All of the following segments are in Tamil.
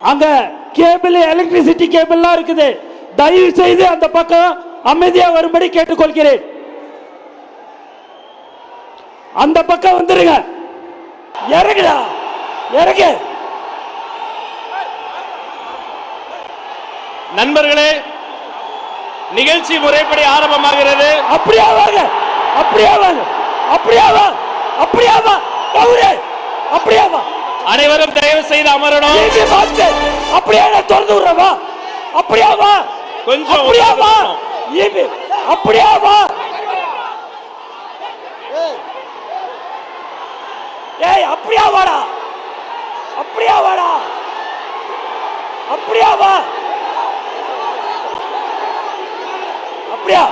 அங்க கேபிள் எலக்ட்ரிசிட்டி கேபிள்லாம் இருக்குது. தயவு செய்து அந்த பக்கம் அமைதியா வரும்படி கேட்டுக்கொள்கிறேன். அந்த பக்கம் வந்துருங்க. இறங்குடா. இறங்கு. நண்பர்களே நிகழ்ச்சி முறைப்படி ஆரம்பமாகிறது. அப்படியே வாங்க. அப்படியே வாங்க. அப்படியே வா. அப்படியே வா. அப்படியே வா. அனைவரும் தயவு செய்து அமரணும். அப்படியே நான் திறந்து விடுறேன் வா. அப்படியே வா. கொஞ்சம் அப்படியே வா. அப்படியே வா. ஏய் அப்படியே வாடா. அப்படியே வாடா. அப்படியே வா. அப்படியா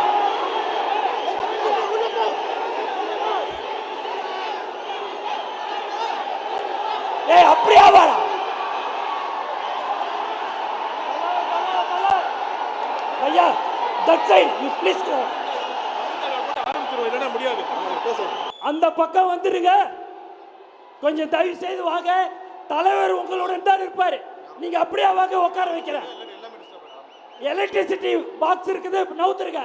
ஏய் அப்படியே வாடா ஐயா தட் சைடு யூ ப்ளீஸ் அந்த பக்கம் வந்துருங்க. கொஞ்சம் தயவு செய்து வாங்க. தலைவர் உங்களுடன் தான் இருப்பார். நீங்க அப்படியே வாங்க உட்கார வைக்கிறேன். எலக்ட்ரிசிட்டி பாக்ஸ் இருக்குது நவுத்துருங்க.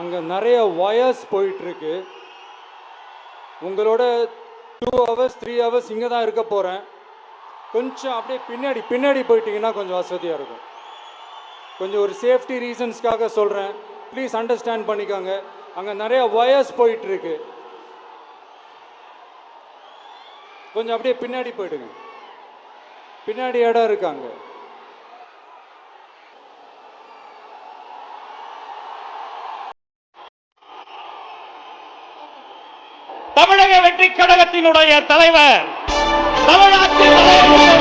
அங்கே நிறைய ஒயர்ஸ் போயிட்டுருக்கு. உங்களோட டூ ஹவர்ஸ் த்ரீ ஹவர்ஸ் இங்கே தான் இருக்க போகிறேன் கொஞ்சம் அப்படியே பின்னாடி பின்னாடி போயிட்டீங்கன்னா கொஞ்சம் வசதியாக இருக்கும். கொஞ்சம் ஒரு சேஃப்டி ரீசன்ஸ்க்காக சொல்கிறேன் ப்ளீஸ் அண்டர்ஸ்டாண்ட் பண்ணிக்கோங்க. அங்கே நிறைய ஒயர்ஸ் போயிட்டுருக்கு. கொஞ்சம் அப்படியே பின்னாடி போயிடுங்க. பின்னாடி இடம் இருக்காங்க தமிழக வெற்றி கழகத்தினுடைய தலைவர் தமிழ்நாட்டின்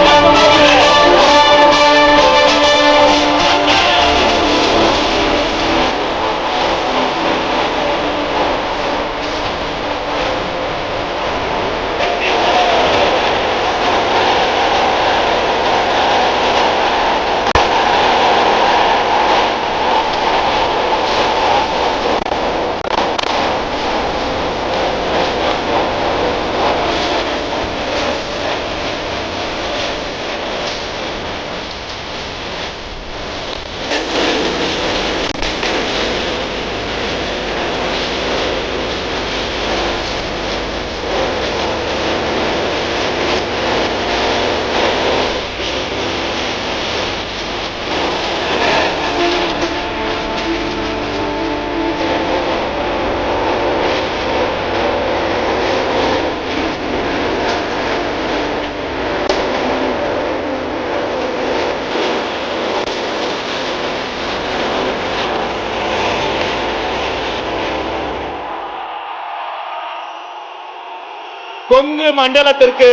கொங்கு மண்டலத்திற்கு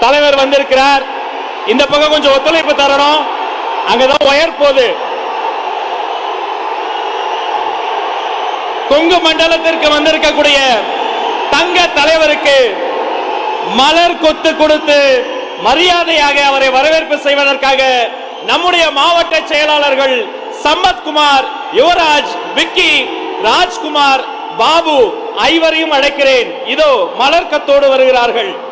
தலைவர் வந்திருக்கிறார். இந்த பக்கம் கொஞ்சம் ஒத்துழைப்பு தரணும். அங்கதான் ஒயர் போகுது கொங்கு மண்டலத்திற்கு வந்திருக்கக்கூடிய தங்க தலைவருக்கு மலர் கொத்து கொடுத்து மரியாதையாக அவரை வரவேற்பு செய்வதற்காக நம்முடைய மாவட்ட செயலாளர்கள் சம்பத்குமார் யுவராஜ் விக்கி ராஜ்குமார் பாபு ஐவரையும் அழைக்கிறேன். இதோ மலர்க்கத்தோடு வருகிறார்கள்.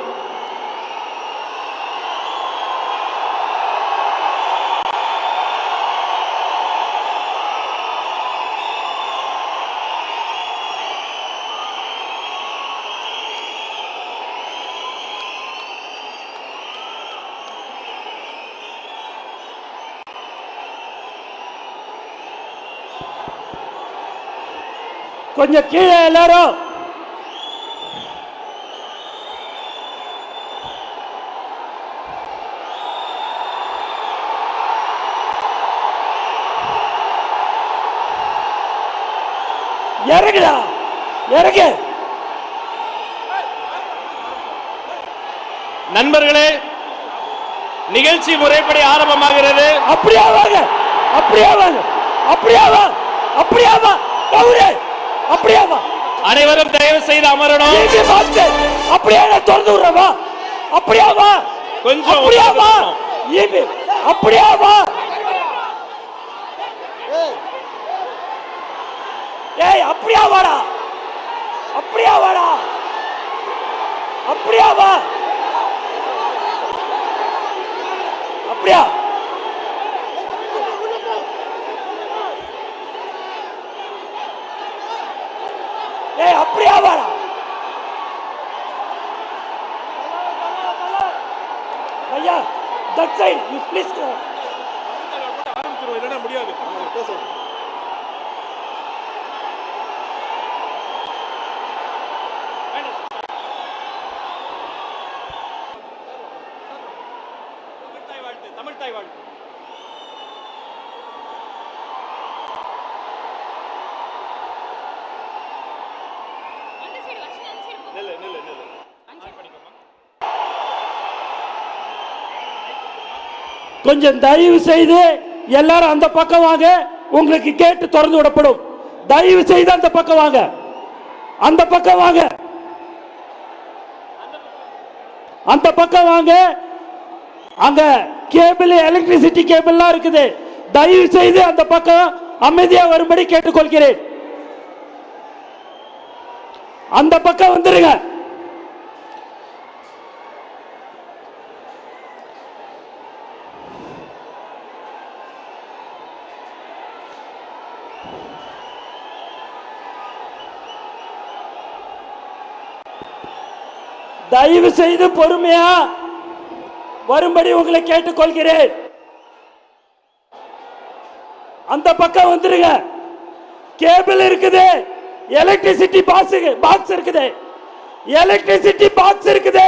கொஞ்சம் கீழே எல்லாரும். இறங்குடா. இறங்கு. நண்பர்களே நிகழ்ச்சி முறைப்படி ஆரம்பமாகிறது. அப்படியே வாங்க. அப்படியே வாங்க. அப்படியே வா. அப்படியே வா. கௌரே. அப்படியே வா. அனைவரும் தயவு செய்து அமரணும். அப்படியே நான் திறந்து விடுறேன் வா. அப்படியே வா. கொஞ்சம் அப்படியே வா. அப்படியே வா. ஏய் அப்படியே வாடா. அப்படியே வாடா. அப்படியே வா. அப்படியா ஏய் அப்படியா வாடா ஐயா சைடு யூ ப்ளீஸ் ஆரம்பிச்சிருவோம் இல்லைன்னா முடியாது தமிழ் தாய் வாழ்த்து நெல்லு நெல்லு நெல்லு அந்த சைடு பண்ணிக்கோமா கொஞ்சம் தயவு செய்து எல்லாரும் அந்த பக்கம் வாங்க. உங்களுக்கு கேட்டு திறந்து விடப்படும். தயவு செய்து அந்த பக்கம் வாங்க. அந்த பக்கம் வாங்க. அந்த பக்கம் வாங்க. அங்க கேபிள் எலக்ட்ரிசிட்டி கேபிள்லாம் இருக்குது. தயவு செய்து அந்த பக்கம் அமைதியா வரும்படி கேட்டுக்கொள்கிறேன். அந்த பக்கம் வந்துருங்க. தயவு செய்து பொறுமையா வரும்படி உங்களை கேட்டுக்கொள்கிறேன். அந்த பக்கம் வந்துருங்க. கேபிள் இருக்குது. எலக்ட்ரிசிட்டி பாக்ஸ் பாக்ஸ் இருக்குது. எலக்ட்ரிசிட்டி பாக்ஸ் இருக்குது.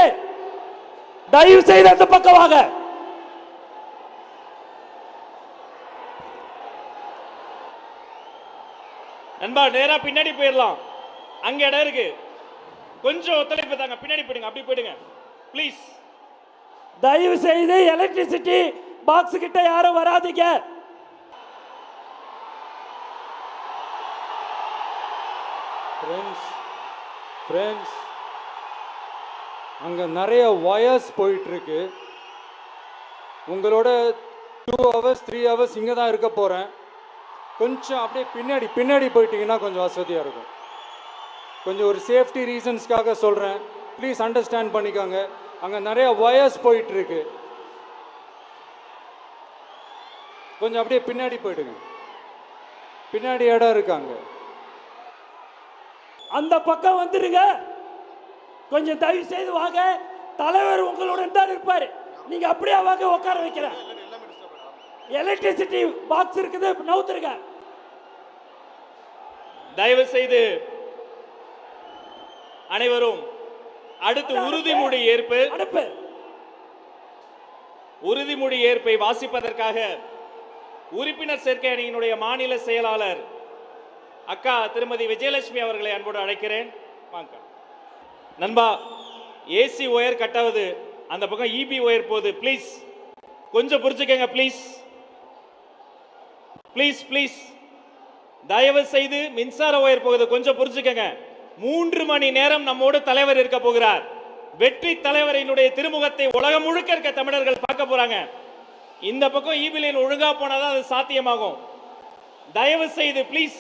தயவு செய்து அந்த பக்கம் வாங்க. நண்பா நேரா பின்னாடி போயிடலாம். அங்க இடம் இருக்கு. கொஞ்சம் ஒத்துழைப்பு தாங்க. பின்னாடி போயிடுங்க. அப்படி போயிடுங்க. ப்ளீஸ் தயவு செய்து எலக்ட்ரிசிட்டி பாக்ஸ் கிட்ட யாரும் வராதீங்க. ஃப்ரெண்ட்ஸ் ஃப்ரெண்ட்ஸ் அங்கே நிறைய ஒயர்ஸ் போயிட்டுருக்கு. உங்களோட டூ ஹவர்ஸ் த்ரீ ஹவர்ஸ் இங்கே தான் இருக்க போகிறேன் கொஞ்சம் அப்படியே பின்னாடி பின்னாடி போயிட்டீங்கன்னா கொஞ்சம் வசதியாக இருக்கும். கொஞ்சம் ஒரு சேஃப்டி ரீசன்ஸ்க்காக சொல்கிறேன் ப்ளீஸ் அண்டர்ஸ்டாண்ட் பண்ணிக்கோங்க. அங்கே நிறைய ஒயர்ஸ் போயிட்டுருக்கு. கொஞ்சம் அப்படியே பின்னாடி போயிடுங்க. பின்னாடி இடம் இருக்காங்க அந்த பக்கம் வந்துருங்க. கொஞ்சம் தயவு செய்து வாங்க. தலைவர் உங்களுடன் தான் இருப்பாரு. நீங்க அப்படியே வாங்க உட்கார வைக்கிறேன். எலக்ட்ரிசிட்டி பாக்ஸ் இருக்குது நவுத்துருங்க. தயவு செய்து அனைவரும் அடுத்து உறுதிமொழி ஏற்பு. உறுதிமொழி ஏற்பை வாசிப்பதற்காக உறுப்பினர் சேர்க்கை அணியினுடைய மாநில செயலாளர் அக்கா திருமதி விஜயலட்சுமி அவர்களை அன்போடு அழைக்கிறேன். வாங்க. நண்பா ஏசி ஒயர் கட்டாவது அந்த பக்கம் இபி ஒயர் போகுது. ப்ளீஸ் கொஞ்சம் புரிஞ்சுக்கங்க ப்ளீஸ் ப்ளீஸ் ப்ளீஸ் தயவு செய்து மின்சார ஒயர் போகுது. கொஞ்சம் புரிஞ்சுக்கங்க. மூன்று மணி நேரம் நம்மோடு தலைவர் இருக்க போகிறார். வெற்றி தலைவரினுடைய திருமுகத்தை உலகம் முழுக்க இருக்க தமிழர்கள் பார்க்க போறாங்க. இந்த பக்கம் ஈபிலியன் ஒழுங்கா போனாதான் அது சாத்தியமாகும். தயவு செய்து ப்ளீஸ்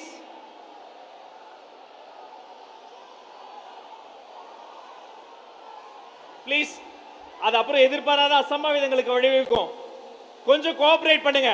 ப்ளீஸ் அது அப்புறம் எதிர்பாராத அசம்பாவிதங்களுக்கு வழிவகுக்கும். கொஞ்சம் கோஆபரேட் பண்ணுங்க.